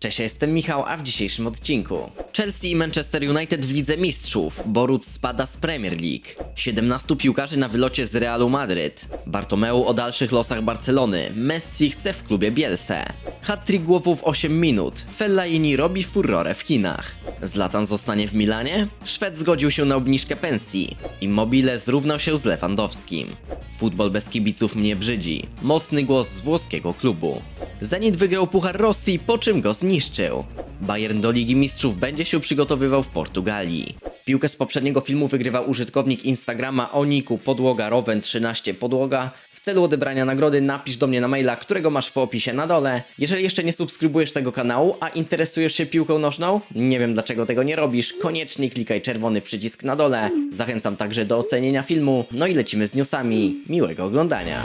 Cześć, ja jestem Michał, a w dzisiejszym odcinku. Chelsea i Manchester United w Lidze Mistrzów, Boruc spada z Premier League. 17 piłkarzy na wylocie z Realu Madryt. Bartomeu o dalszych losach Barcelony. Messi chce w klubie Bielse Hat-trick głowów 8 minut. Fellaini robi furorę w Chinach. Zlatan zostanie w Milanie? Szwed zgodził się na obniżkę pensji. Immobile zrównał się z Lewandowskim. Futbol bez kibiców mnie brzydzi. Mocny głos z włoskiego klubu. Zenit wygrał Puchar Rosji, po czym go zniszczył. Bayern do Ligi Mistrzów będzie się przygotowywał w Portugalii. Piłkę z poprzedniego filmu wygrywał użytkownik Instagrama o niku podłoga rowen 13 podłoga. W celu odebrania nagrody napisz do mnie na maila, którego masz w opisie na dole. Jeżeli jeszcze nie subskrybujesz tego kanału, a interesujesz się piłką nożną, nie wiem dlaczego tego nie robisz, koniecznie klikaj czerwony przycisk na dole. Zachęcam także do ocenienia filmu. No i lecimy z newsami. Miłego oglądania.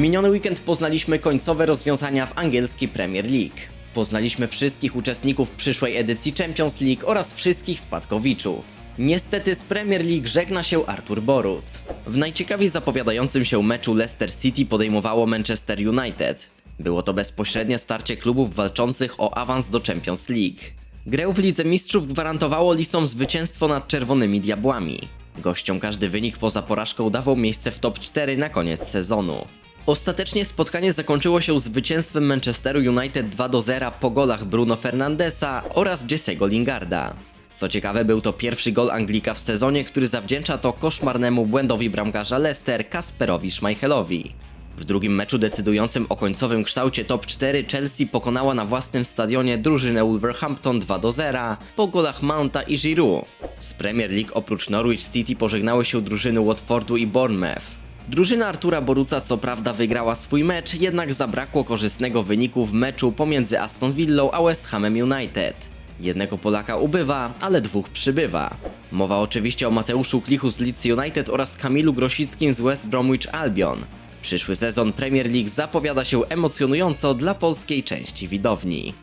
Miniony weekend poznaliśmy końcowe rozwiązania w angielskiej Premier League. Poznaliśmy wszystkich uczestników przyszłej edycji Champions League oraz wszystkich spadkowiczów. Niestety z Premier League żegna się Artur Boruc. W najciekawiej zapowiadającym się meczu Leicester City podejmowało Manchester United. Było to bezpośrednie starcie klubów walczących o awans do Champions League. Grę w Lidze Mistrzów gwarantowało Lisom zwycięstwo nad Czerwonymi Diabłami. Gościom każdy wynik poza porażką dawał miejsce w top 4 na koniec sezonu. Ostatecznie spotkanie zakończyło się zwycięstwem Manchesteru United 2 do 0 po golach Bruno Fernandesa oraz Jesse'ego Lingarda. Co ciekawe, był to pierwszy gol Anglika w sezonie, który zawdzięcza to koszmarnemu błędowi bramkarza Leicester Kasperowi Schmeichelowi. W drugim meczu decydującym o końcowym kształcie top 4 Chelsea pokonała na własnym stadionie drużynę Wolverhampton 2 do 0 po golach Mounta i Giroud. Z Premier League oprócz Norwich City pożegnały się drużyny Watfordu i Bournemouth. Drużyna Artura Boruca co prawda wygrała swój mecz, jednak zabrakło korzystnego wyniku w meczu pomiędzy Aston Villą a West Hamem United. Jednego Polaka ubywa, ale dwóch przybywa. Mowa oczywiście o Mateuszu Klichu z Leeds United oraz Kamilu Grosickim z West Bromwich Albion. Przyszły sezon Premier League zapowiada się emocjonująco dla polskiej części widowni.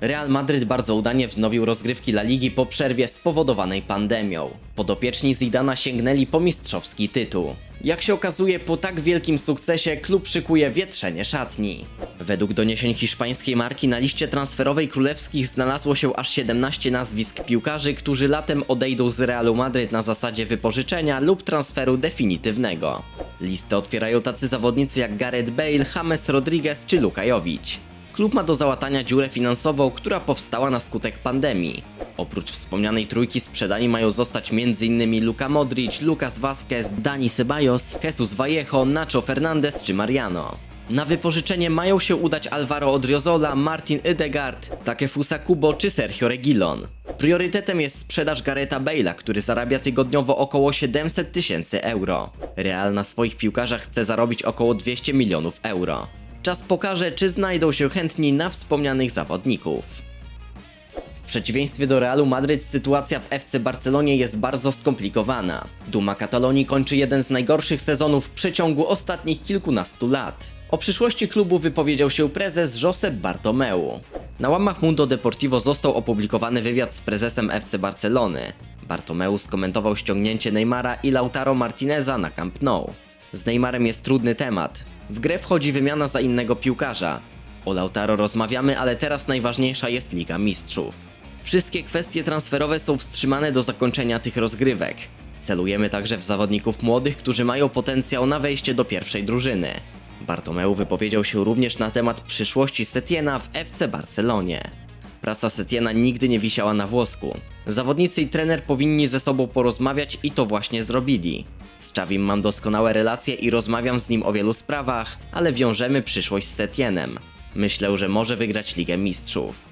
Real Madryt bardzo udanie wznowił rozgrywki La Ligi po przerwie spowodowanej pandemią. Podopieczni Zidana sięgnęli po mistrzowski tytuł. Jak się okazuje, po tak wielkim sukcesie klub szykuje wietrzenie szatni. Według doniesień hiszpańskiej marki na liście transferowej królewskich znalazło się aż 17 nazwisk piłkarzy, którzy latem odejdą z Realu Madryt na zasadzie wypożyczenia lub transferu definitywnego. Listę otwierają tacy zawodnicy jak Gareth Bale, James Rodriguez czy Lukajowicz. Klub ma do załatania dziurę finansową, która powstała na skutek pandemii. Oprócz wspomnianej trójki sprzedani mają zostać m.in. Luka Modric, Lucas Vazquez, Dani Ceballos, Jesus Vallejo, Nacho Fernandez czy Mariano. Na wypożyczenie mają się udać Alvaro Odriozola, Martin Ødegaard, Takefusa Kubo czy Sergio Reguilon. Priorytetem jest sprzedaż Gareta Bale'a, który zarabia tygodniowo około 700 tysięcy euro. Real na swoich piłkarzach chce zarobić około 200 milionów euro. Czas pokaże, czy znajdą się chętni na wspomnianych zawodników. W przeciwieństwie do Realu Madryt sytuacja w FC Barcelonie jest bardzo skomplikowana. Duma Katalonii kończy jeden z najgorszych sezonów w przeciągu ostatnich kilkunastu lat. O przyszłości klubu wypowiedział się prezes Josep Bartomeu. Na łamach Mundo Deportivo został opublikowany wywiad z prezesem FC Barcelony. Bartomeu skomentował ściągnięcie Neymara i Lautaro Martineza na Camp Nou. Z Neymarem jest trudny temat. W grę wchodzi wymiana za innego piłkarza. O Lautaro rozmawiamy, ale teraz najważniejsza jest Liga Mistrzów. Wszystkie kwestie transferowe są wstrzymane do zakończenia tych rozgrywek. Celujemy także w zawodników młodych, którzy mają potencjał na wejście do pierwszej drużyny. Bartomeu wypowiedział się również na temat przyszłości Setiena w FC Barcelonie. Praca Setiena nigdy nie wisiała na włosku. Zawodnicy i trener powinni ze sobą porozmawiać i to właśnie zrobili. Z Czawim mam doskonałe relacje i rozmawiam z nim o wielu sprawach, ale wiążemy przyszłość z Setienem. Myślę, że może wygrać Ligę Mistrzów.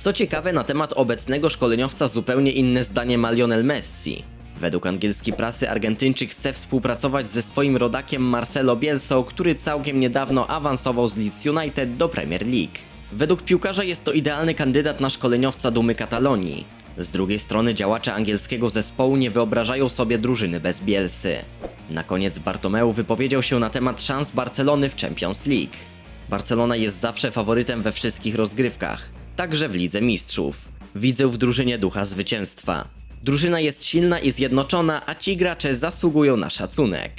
Co ciekawe, na temat obecnego szkoleniowca zupełnie inne zdanie ma Lionel Messi. Według angielskiej prasy Argentyńczyk chce współpracować ze swoim rodakiem Marcelo Bielsą, który całkiem niedawno awansował z Leeds United do Premier League. Według piłkarza jest to idealny kandydat na szkoleniowca dumy Katalonii. Z drugiej strony działacze angielskiego zespołu nie wyobrażają sobie drużyny bez Bielsy. Na koniec Bartomeu wypowiedział się na temat szans Barcelony w Champions League. Barcelona jest zawsze faworytem we wszystkich rozgrywkach, także w Lidze Mistrzów. Widzę w drużynie ducha zwycięstwa. Drużyna jest silna i zjednoczona, a ci gracze zasługują na szacunek.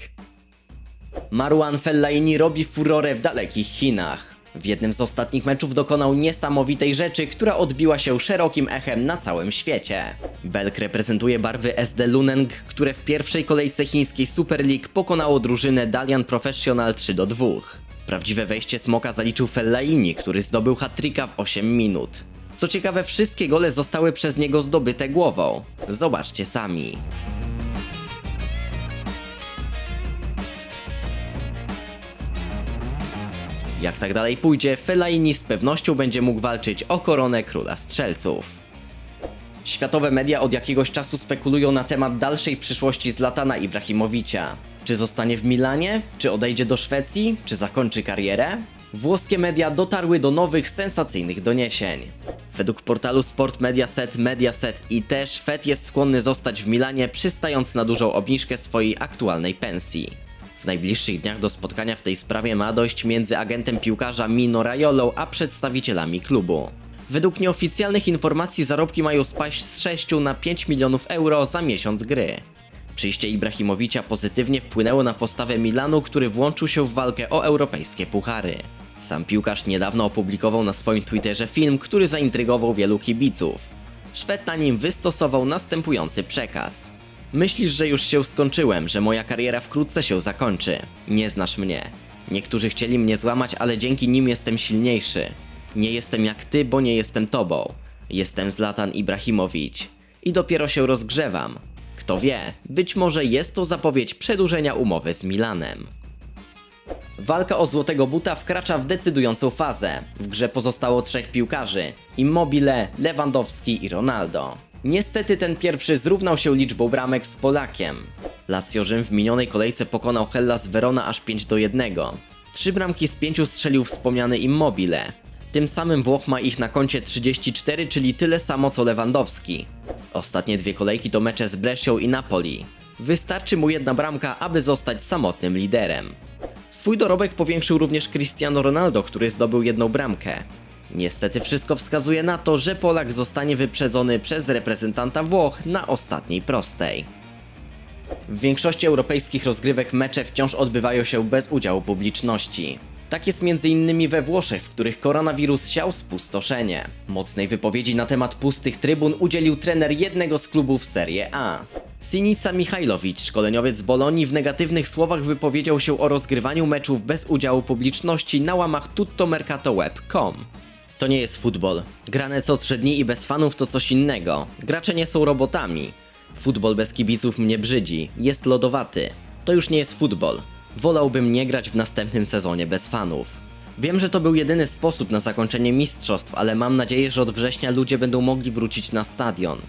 Marwan Fellaini robi furorę w dalekich Chinach. W jednym z ostatnich meczów dokonał niesamowitej rzeczy, która odbiła się szerokim echem na całym świecie. Belk reprezentuje barwy SD Luneng, które w pierwszej kolejce chińskiej Super League pokonało drużynę Dalian Professional 3 do 2. Prawdziwe wejście Smoka zaliczył Fellaini, który zdobył hat-tricka w 8 minut. Co ciekawe, wszystkie gole zostały przez niego zdobyte głową. Zobaczcie sami. Jak tak dalej pójdzie, Fellaini z pewnością będzie mógł walczyć o koronę króla strzelców. Światowe media od jakiegoś czasu spekulują na temat dalszej przyszłości Zlatana Ibrahimowicza. Czy zostanie w Milanie? Czy odejdzie do Szwecji? Czy zakończy karierę? Włoskie media dotarły do nowych, sensacyjnych doniesień. Według portalu Sport Mediaset Mediaset i też Fed jest skłonny zostać w Milanie, przystając na dużą obniżkę swojej aktualnej pensji. W najbliższych dniach do spotkania w tej sprawie ma dojść między agentem piłkarza Mino Raiolą a przedstawicielami klubu. Według nieoficjalnych informacji zarobki mają spaść z 6 na 5 milionów euro za miesiąc gry. Przyjście Ibrahimowicza pozytywnie wpłynęło na postawę Milanu, który włączył się w walkę o europejskie puchary. Sam piłkarz niedawno opublikował na swoim Twitterze film, który zaintrygował wielu kibiców. Szwed na nim wystosował następujący przekaz. Myślisz, że już się skończyłem, że moja kariera wkrótce się zakończy. Nie znasz mnie. Niektórzy chcieli mnie złamać, ale dzięki nim jestem silniejszy. Nie jestem jak ty, bo nie jestem tobą. Jestem Zlatan Ibrahimowicz. I dopiero się rozgrzewam. Kto wie, być może jest to zapowiedź przedłużenia umowy z Milanem. Walka o złotego buta wkracza w decydującą fazę. W grze pozostało trzech piłkarzy: Immobile, Lewandowski i Ronaldo. Niestety ten pierwszy zrównał się liczbą bramek z Polakiem. Lazio Rzym w minionej kolejce pokonał Hellas Verona aż 5 do 1. Trzy bramki z pięciu strzelił wspomniany Immobile. Tym samym Włoch ma ich na koncie 34, czyli tyle samo co Lewandowski. Ostatnie dwie kolejki to mecze z Brescią i Napoli. Wystarczy mu jedna bramka, aby zostać samotnym liderem. Swój dorobek powiększył również Cristiano Ronaldo, który zdobył jedną bramkę. Niestety wszystko wskazuje na to, że Polak zostanie wyprzedzony przez reprezentanta Włoch na ostatniej prostej. W większości europejskich rozgrywek mecze wciąż odbywają się bez udziału publiczności. Tak jest m.in. we Włoszech, w których koronawirus siał spustoszenie. Mocnej wypowiedzi na temat pustych trybun udzielił trener jednego z klubów Serie A. Sinica Michajlowicz, szkoleniowiec z Bolonii, w negatywnych słowach wypowiedział się o rozgrywaniu meczów bez udziału publiczności na łamach tuttomercatoweb.com. To nie jest futbol. Grane co trzy dni i bez fanów to coś innego. Gracze nie są robotami. Futbol bez kibiców mnie brzydzi. Jest lodowaty. To już nie jest futbol. Wolałbym nie grać w następnym sezonie bez fanów. Wiem, że to był jedyny sposób na zakończenie mistrzostw, ale mam nadzieję, że od września ludzie będą mogli wrócić na stadion.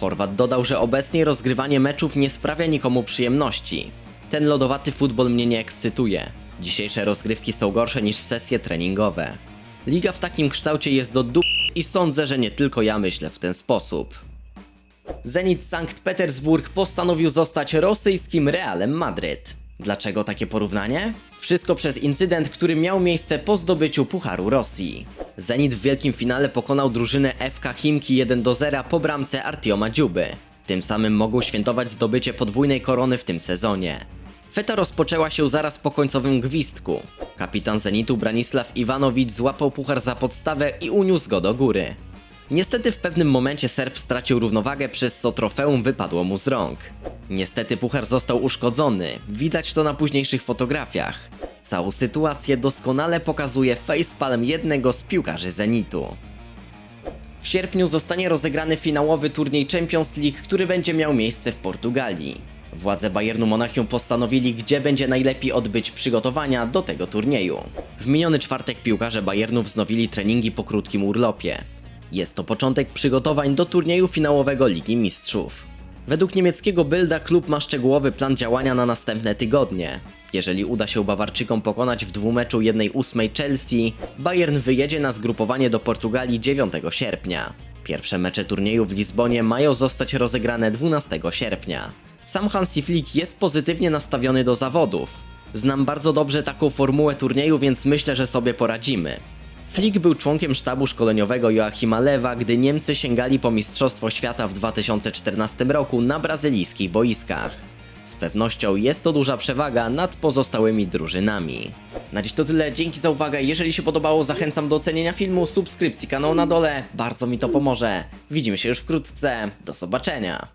Chorwat dodał, że obecnie rozgrywanie meczów nie sprawia nikomu przyjemności. Ten lodowaty futbol mnie nie ekscytuje. Dzisiejsze rozgrywki są gorsze niż sesje treningowe. Liga w takim kształcie jest do dup i sądzę, że nie tylko ja myślę w ten sposób. Zenit Sankt Petersburg postanowił zostać rosyjskim Realem Madryt. Dlaczego takie porównanie? Wszystko przez incydent, który miał miejsce po zdobyciu Pucharu Rosji. Zenit w wielkim finale pokonał drużynę FK Chimki 1 do 0 po bramce Artioma Dziuby. Tym samym mogą świętować zdobycie podwójnej korony w tym sezonie. Feta rozpoczęła się zaraz po końcowym gwizdku. Kapitan Zenitu Branisław Iwanowicz złapał puchar za podstawę i uniósł go do góry. Niestety w pewnym momencie Serb stracił równowagę, przez co trofeum wypadło mu z rąk. Niestety puchar został uszkodzony, widać to na późniejszych fotografiach. Całą sytuację doskonale pokazuje facepalm jednego z piłkarzy Zenitu. W sierpniu zostanie rozegrany finałowy turniej Champions League, który będzie miał miejsce w Portugalii. Władze Bayernu Monachium postanowili, gdzie będzie najlepiej odbyć przygotowania do tego turnieju. W miniony czwartek piłkarze Bayernu wznowili treningi po krótkim urlopie. Jest to początek przygotowań do turnieju finałowego Ligi Mistrzów. Według niemieckiego Bilda klub ma szczegółowy plan działania na następne tygodnie. Jeżeli uda się Bawarczykom pokonać w dwumeczu 1-8 Chelsea, Bayern wyjedzie na zgrupowanie do Portugalii 9 sierpnia. Pierwsze mecze turnieju w Lizbonie mają zostać rozegrane 12 sierpnia. Sam Hansi Flick jest pozytywnie nastawiony do zawodów. Znam bardzo dobrze taką formułę turnieju, więc myślę, że sobie poradzimy. Flick był członkiem sztabu szkoleniowego Joachima Lewa, gdy Niemcy sięgali po Mistrzostwo Świata w 2014 roku na brazylijskich boiskach. Z pewnością jest to duża przewaga nad pozostałymi drużynami. Na dziś to tyle, dzięki za uwagę. Jeżeli się podobało, zachęcam do ocenienia filmu, subskrypcji kanału na dole, bardzo mi to pomoże. Widzimy się już wkrótce, do zobaczenia.